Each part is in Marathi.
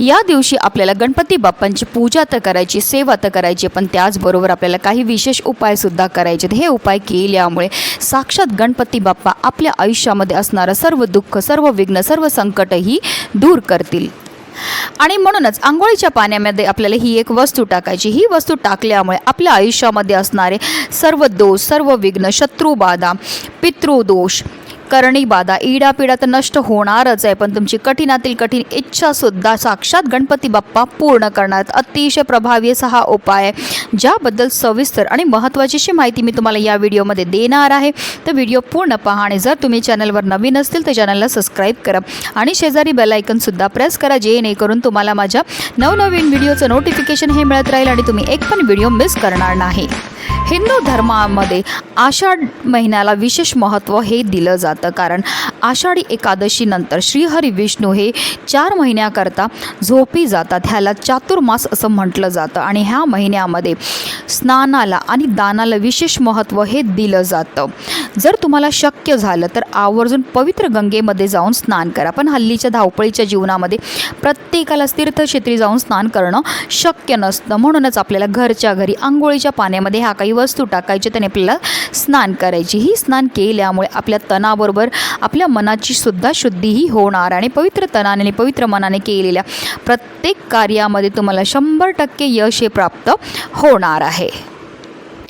या दिवशी आपल्याला गणपती बाप्पांची पूजा तर करायची सेवा तर करायची पण त्याचबरोबर आपल्याला काही विशेष उपायसुद्धा करायचे हे उपाय केल्यामुळे साक्षात गणपती बाप्पा आपल्या आयुष्यामध्ये असणारं सर्व दुःख सर्व विघ्न सर्व संकटही दूर करतील. आणि म्हणूनच आंघोळीच्या पाण्यामध्ये आपल्याला ही एक वस्तू टाकायची. ही वस्तू टाकल्यामुळे आपल्या आयुष्यामध्ये असणारे सर्व दोष सर्व विघ्न शत्रुबाधा पितृदोष करणी बाधा इडापिडा तर नष्ट होणारच आहे पण तुमची कठीणातील कठीण इच्छासुद्धा साक्षात गणपती बाप्पा पूर्ण करणार. अतिशय प्रभावी असा हा उपाय आहे. ज्याबद्दल सविस्तर आणि महत्त्वाची अशी माहिती मी तुम्हाला या व्हिडिओमध्ये देणार आहे. तर व्हिडिओ पूर्ण पहा आणि जर तुम्ही चॅनलवर नवीन असतील तर चॅनलला सबस्क्राईब करा. आणि शेजारी बेलायकनसुद्धा प्रेस करा जेणेकरून तुम्हाला माझ्या नवनवीन व्हिडिओचं नोटिफिकेशन हे मिळत राहील आणि तुम्ही एक पण व्हिडिओ मिस करणार नाही. हिंदू धर्मामध्ये आषाढ महिन्याला विशेष महत्त्व हे दिलं जातं. कारण आषाढी एकादशीनंतर श्रीहरी विष्णू हे चार महिन्याकरता झोपी जातात. ह्याला चातुर्मास असं म्हटलं जातं आणि ह्या महिन्यामध्ये स्नानाला आणि दानाला विशेष महत्त्व हे दिलं जातं. जर तुम्हाला शक्य झालं तर आवर्जून पवित्र गंगेमध्ये जाऊन स्नान करा. पण हल्लीच्या धावपळीच्या जीवनामध्ये प्रत्येकालाच तीर्थक्षेत्री जाऊन स्नान करणं शक्य नसतं. म्हणूनच आपल्याला घरच्या घरी आंघोळीच्या पाण्यामध्ये ह्या काही वस्तू टाकायच्या त्याने आपल्याला स्नान करायची. ही स्नान केल्यामुळे आपल्या तणाबरोबर आपल्या मनाची सुद्धा शुद्धीही होणार आणि पवित्र तणाने आणि पवित्र मनाने केलेल्या प्रत्येक कार्यामध्ये तुम्हाला शंभर टक्के यश हे प्राप्त होणार आहे.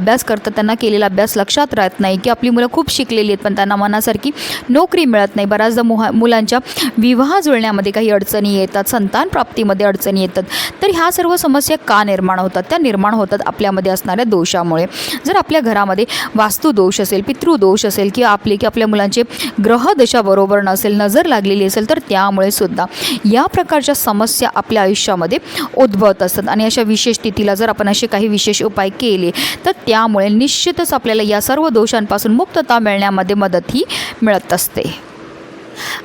अभ्यास करतात त्यांना केलेला अभ्यास लक्षात राहत नाही की आपली मुलं खूप शिकलेली आहेत पण त्यांना मनासारखी नोकरी मिळत नाही. बऱ्याचदा मुहा मुलांच्या विवाह जुळण्यामध्ये काही अडचणी येतात संतान प्राप्तीमध्ये अडचणी येतात. तर ह्या सर्व समस्या का निर्माण होतात? त्या निर्माण होतात आपल्यामध्ये असणाऱ्या दोषामुळे. जर आपल्या घरामध्ये वास्तुदोष असेल पितृदोष असेल किंवा आपले की आपल्या मुलांचे ग्रहदशा बरोबर नसेल नजर लागलेली असेल तर त्यामुळे सुद्धा या प्रकारच्या समस्या आपल्या आयुष्यामध्ये उद्भवत असतात. आणि अशा विशेष तिथीला जर आपण असे काही विशेष उपाय केले तर त्यामुळे निश्चितच आपल्याला या सर्व दोषांपासून मुक्तता मिळण्यामध्ये मदतही मिळत असते.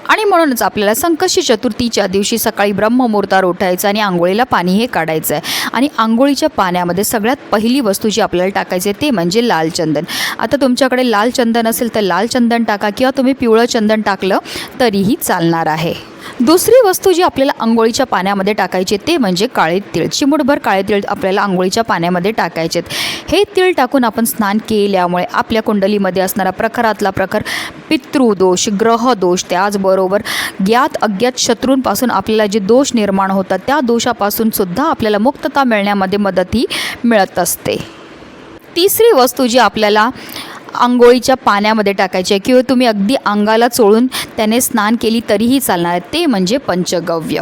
आणि म्हणूनच आपल्याला संकष्टी चतुर्थीच्या दिवशी सकाळी ब्रह्ममुहूर्तावर उठायचं आणि आंघोळीला पाणी हे काढायचं. आहे आणि आंघोळीच्या पाण्यामध्ये सगळ्यात पहिली वस्तू जी आपल्याला टाकायची आहे ते म्हणजे लाल चंदन. आता तुमच्याकडे लाल चंदन असेल तर लाल चंदन टाका किंवा तुम्ही पिवळं चंदन टाकलं तरीही चालणार आहे. दुसरी वस्तू जी आपल्याला आंघोळीच्या पाण्यामध्ये टाकायची ते म्हणजे काळे तीळ. चिमूटभर काळे तीळ आपल्याला आंघोळीच्या पाण्यामध्ये टाकायचे हे तीळ टाकून आपण स्नान केल्यामुळे आपल्या कुंडलीमध्ये असणारा प्रखरातला प्रखर पितृदोष ग्रहदोष त्याचबरोबर ज्ञात अज्ञात शत्रूंपासून आपल्याला जे दोष निर्माण होतात त्या दोषापासून सुद्धा आपल्याला मुक्तता मिळण्यामध्ये मदतही मिळत असते. तिसरी वस्तू जी आपल्याला आंघोळीच्या पाण्यामध्ये टाकायची आहे किंवा तुम्ही अगदी अंगाला चोळून त्याने स्नान केली तरीही चालणार. आहे ते म्हणजे पंचगव्य.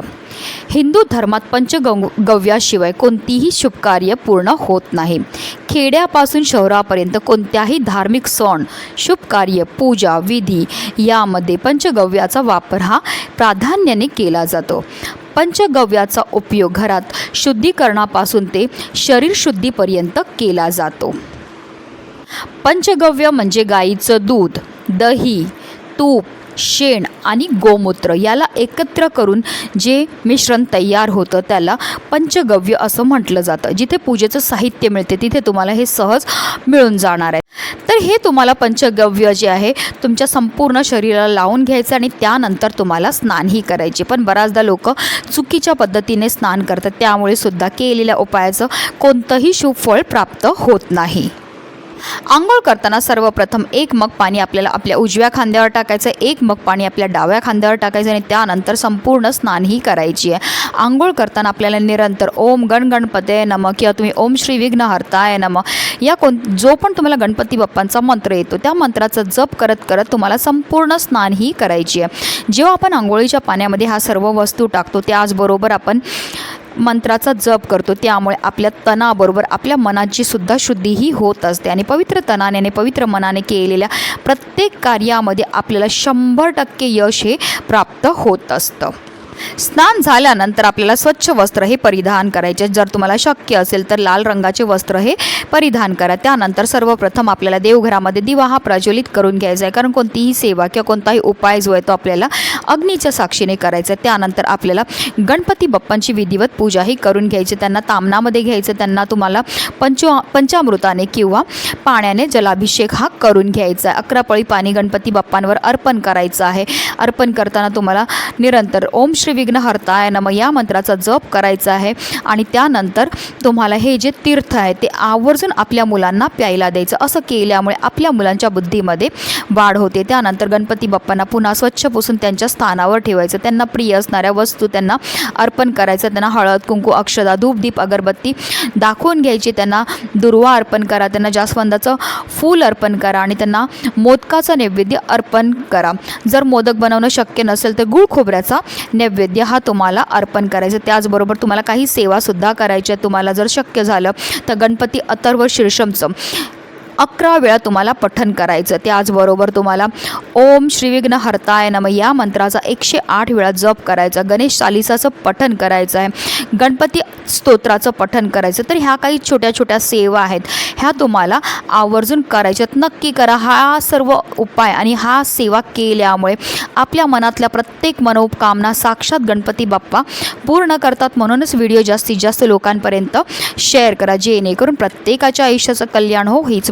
हिंदू धर्मात पंचगंग गव्याशिवाय कोणतीही शुभकार्य पूर्ण होत नाही. खेड्यापासून शहरापर्यंत कोणत्याही धार्मिक सण शुभकार्य पूजा विधी यामध्ये पंचगव्याचा वापर हा प्राधान्याने केला जातो. पंचगव्याचा उपयोग घरात शुद्धीकरणापासून ते शरीर शुद्धीपर्यंत केला जातो. पंचगव्य म्हणजे गाईचं दूध दही तूप शेण आणि गोमूत्र. याला एकत्र करून जे मिश्रण तयार होतं त्याला पंचगव्य असं म्हटलं जातं. जिथे पूजेचं साहित्य मिळते तिथे तुम्हाला हे सहज मिळून जाणार आहे. तर हे तुम्हाला पंचगव्य जे आहे तुमच्या संपूर्ण शरीराला लावून घ्यायचं आणि त्यानंतर तुम्हाला स्नानही करायचे. पण बऱ्याचदा लोक चुकीच्या पद्धतीने स्नान करतात. त्यामुळे सुद्धा केलेल्या उपायाचं कोणतंही शुभ फळ प्राप्त होत नाही. आंघोळ करताना सर्वप्रथम एक मग पाणी आपल्याला आपल्या उजव्या खांद्यावर टाकायचं एक मग पाणी आपल्या डाव्या खांद्यावर टाकायचं आणि त्यानंतर संपूर्ण स्नानही करायची आहे. आंघोळ करताना आपल्याला निरंतर ओम गण गणपते नम किंवा तुम्ही ओम श्री विघ्न हरताय नम या कोण जो पण तुम्हाला गणपती बाप्पांचा मंत्र येतो त्या मंत्राचा जप करत करत तुम्हाला संपूर्ण स्नानही करायची आहे. जेव्हा आपण आंघोळीच्या पाण्यामध्ये हा सर्व वस्तू टाकतो त्याचबरोबर आपण मंत्राचा जप करतो त्यामुळे आपल्या तणाबरोबर आपल्या मनाची सुद्धा शुद्धीही होत असते. आणि पवित्र तणाने आणि पवित्र मनाने केलेल्या प्रत्येक कार्यामध्ये आपल्याला शंभर टक्के यश हे प्राप्त होत असतं. स्नान झाल्यानंतर आपल्याला स्वच्छ वस्त्र हे परिधान करायचे. जर तुम्हाला शक्य असेल तर लाल रंगाचे वस्त्र हे परिधान करा. त्यानंतर सर्वप्रथम आपल्याला देवघरामध्ये दिवा हा प्रज्वलित करून घ्यायचा आहे. कारण कोणतीही सेवा किंवा कोणताही उपाय जो आहे तो आपल्याला अग्नीच्या साक्षीने करायचा आहे. त्यानंतर आपल्याला गणपती बाप्पांची विधिवत पूजाही करून घ्यायची. त्यांना तामनामध्ये घ्यायचं त्यांना तुम्हाला पंच पंचामृताने किंवा पाण्याने जलाभिषेक हा करून घ्यायचा आहे. अकरा पळी पाणी गणपती बाप्पांवर अर्पण करायचं आहे. अर्पण करताना तुम्हाला निरंतर ओम श्री विघ्न हरताय नम या मंत्राचा जप करायचा आहे. आणि त्यानंतर तुम्हाला हे जे तीर्थ आहे ते आवर्जून आपल्या मुलांना प्यायला द्यायचं. असं केल्यामुळे आपल्या मुलांच्या बुद्धीमध्ये वाढ होते. त्यानंतर गणपती बाप्पांना पुन्हा स्वच्छ पुसून त्यांच्या स्थानावर ठेवायचं. त्यांना प्रिय असणाऱ्या वस्तू त्यांना अर्पण करायचं. त्यांना हळद कुंकू अक्षदा धूप दीप अगरबत्ती दाखवून घ्यायची. त्यांना दुर्वा अर्पण करा. त्यांना जास्वंदाचं फूल अर्पण करा आणि त्यांना मोदकाचं नैवेद्य अर्पण करा. जर मोदक बनवणं शक्य नसेल तर गुळ खोबऱ्याचा नैवेद्य हा तुम्हाला अर्पण करायचा. त्याचबरोबर तुम्हाला काही सेवासुद्धा करायच्या तुम्हाला जर शक्य झालं तर गणपती তরগর শিরসম अकरा वेळा तुम्हाला पठन करायचं. त्याचबरोबर तुम्हाला ओम श्रीविघ्न हरताय नम या मंत्राचा एकशे आठ वेळा जप करायचा. गणेश चालिसाचं पठन करायचं आहे गणपती स्तोत्राचं पठन करायचं. तर ह्या काही छोट्या छोट्या सेवा आहेत. ह्या तुम्हाला आवर्जून करायच्यात. नक्की करा. हा सर्व उपाय आणि हा सेवा केल्यामुळे आपल्या मनातल्या प्रत्येक मनोकामना साक्षात गणपती बाप्पा पूर्ण करतात म्हणूनच व्हिडिओ जास्तीत जास्त लोकांपर्यंत शेअर करा. जेणेकरून प्रत्येकाच्या आयुष्याचं कल्याण हो हीच